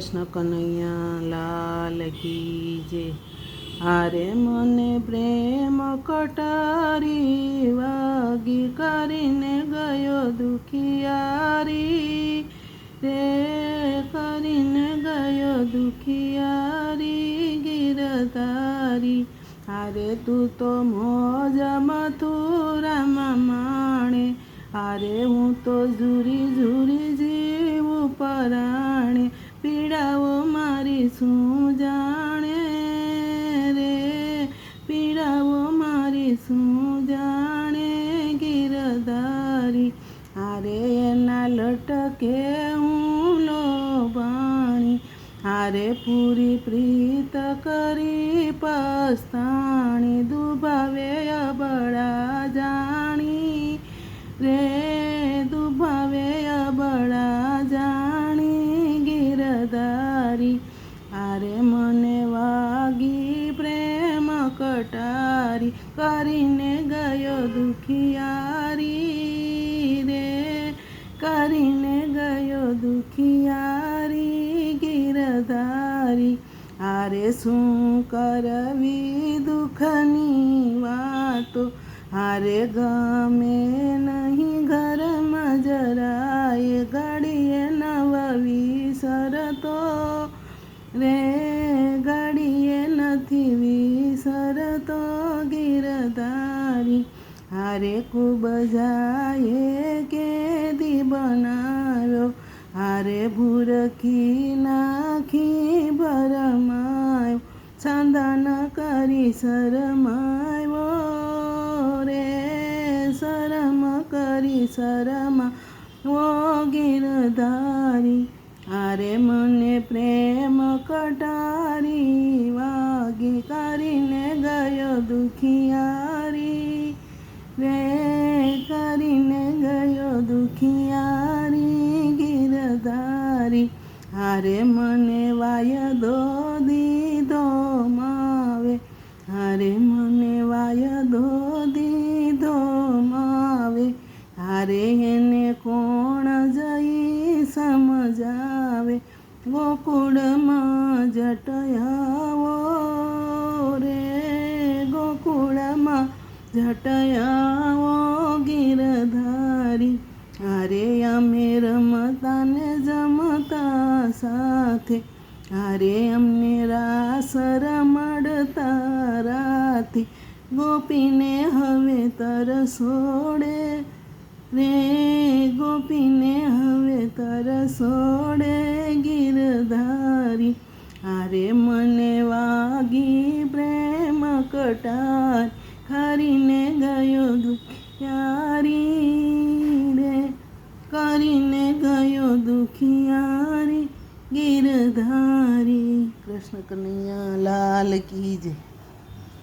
કૃષ્ણ કનૈયા લાલ કી જે હારે મને પ્રેમ કટારી, વાગી કરીને ગયો દુખિયારી. રે કરીને ગયો દુખિયારી, ગીરધારી. હારે તું તો મોજ મથુરામાં માણે. હારે હું તો ઝૂરી ઝૂરી જીવું પરાણે. પીડાવો મારી શું જાણે રે? પીડાઓ મારી શું જાણે? ગીરધારી આરે એના લટકે હું લોભાણી, હારે પૂરી પ્રીત કરી પસ્તાણી, દુભાવે કરીને ગયો દુખિયારી રે. કરીને ગયો દુખિયારી ગીરધારી. આરે શું કરવી દુઃખની વાતો? હારે ગમે નહીં ઘરમાં જરાય ઘડીએ નવવી સરતો રે ઘડીએ નથી હારે ખૂબ જાય કેદી બનાવ્યો હારે ભૂરખી નાખી ભરમાયો સાંધન કરી શરમાયો રે, શરમ કરી શરમા ઓ ગીરધારી આરે મને પ્રેમ કટારી વાગી કરીને ગયો દુખિયારી દુખિયારી ગીરધારી, હારે મને વાયદો દીધો માવે, હારે મને વાયદો દીધો માવે, હારે એને કોણ જઈ સમજાવે, ગોકુળમાં જટયાવો રે, ગોકુળમાં જટયાવો ગીરધારી. અરે અમે રમતા ને જમતા સાથે અરે અમને રાસ રમડતા રાથી ગોપીને હવે તરસોડે રે ગોપીને હવે તરસોડે ગીરધારી અરે મને દુખિયારી ગીરધારી કૃષ્ણ કનૈયા લાલ કી જય